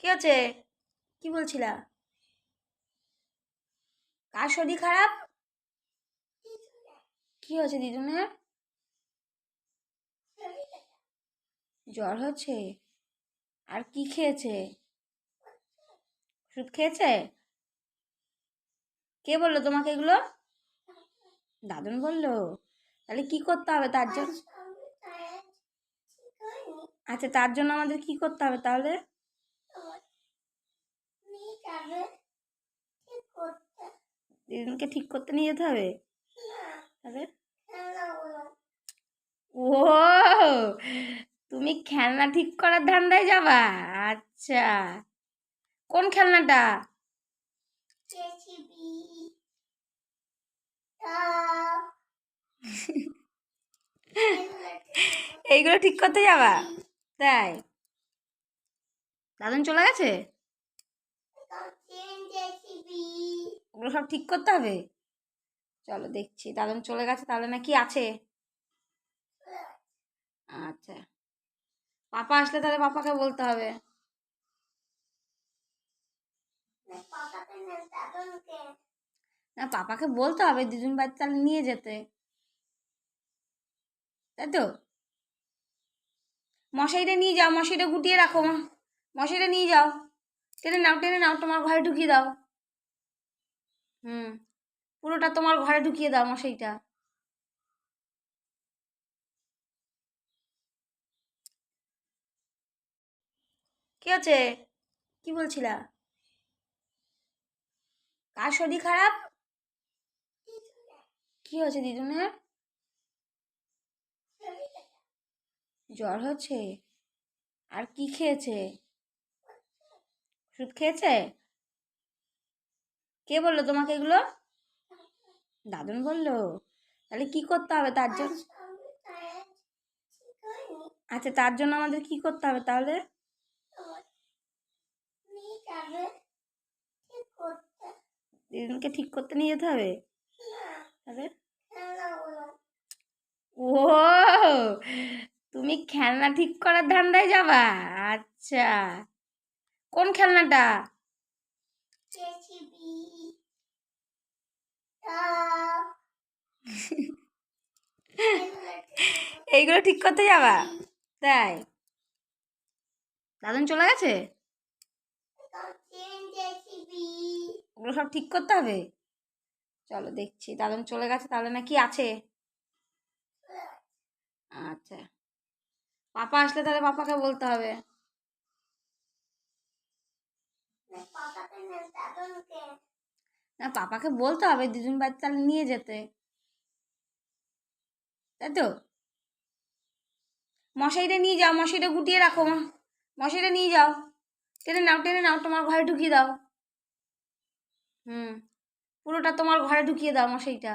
কি আছে কি বলছিলা? কার শরীর খারাপ? কি হয়েছে দিদুনের? জ্বর হচ্ছে? আর কি খেয়েছে? ওষুধ খেয়েছে? কে বলল তোমাকে এগুলো? দাদুন বলল। তাহলে কি করতে হবে তার জন্য? আচ্ছা তার জন্য আমাদের কি করতে হবে তাহলে? দিদুনকে ঠিক করতে নিয়ে যেতে হবে? ও তুমি খেলনা ঠিক করার ধান্দায় যাবা? আচ্ছা। কোন খেলনাটা? এইগুলো ঠিক করতে যাবা? তাই? দাদুন চলে গেছে? ওগুলো সব ঠিক করতে হবে? চলো দেখছি। দাদুন চলে গেছে, তাহলে নাকি আছে? আচ্ছা। পাপা আসলে তাহলে পাপাকে বলতে হবে। না, পাপাকে বলতে হবে, দুজন বাড়ি তাহলে নিয়ে যেতে। তাই তো? মশাইটা নিয়ে যাও, মশাইটা গুটিয়ে রাখো, মা। মশাইটা নিয়ে যাও। টেনে নাও টেনে নাও, তোমার ঘরে ঢুকিয়ে দাও। হুম, পুরোটা তোমার ঘরে ঢুকিয়ে দাও মশাইটা। কি আছে কি বলছিলা? কার শরীর খারাপ? কি হয়েছে দিদুনের? জ্বর হচ্ছে? আর কি খেয়েছে? ওষুধ খেয়েছে? কে বলল তোমাকে এগুলো? দাদুন বলল। তাহলে কি করতে হবে তার জন্য? আচ্ছা তার জন্য আমাদের কি করতে হবে তাহলে? দিদুনকে ঠিক করতে নিয়ে যেতে হবে? তাহলে? ও তুমি খেলনা ঠিক করার ধান্দায় যাবা? আচ্ছা। কোন খেলনাটা? এইগুলো ঠিক করতে যাবা? তাই? দাদুন চলে গেছে? ওগুলো সব ঠিক করতে হবে? চলো দেখছি, দাদুন চলে গেছে, তাহলে নাকি আছে? আচ্ছা। পাপা আসলে তাহলে পাপাকে বলতে হবে। না, পাপাকে বলতে হবে দুজন বাড়ি তাহলে নিয়ে যেতে। তাই তো? মশাইটা নিয়ে যাও, মশাইটা গুটিয়ে রাখো, মা। মশাইটা নিয়ে যাও। টেনে নাও টেনে নাও, তোমার ঘরে ঢুকিয়ে দাও। হুম, পুরোটা তোমার ঘরে ঢুকিয়ে দাও মশাইটা।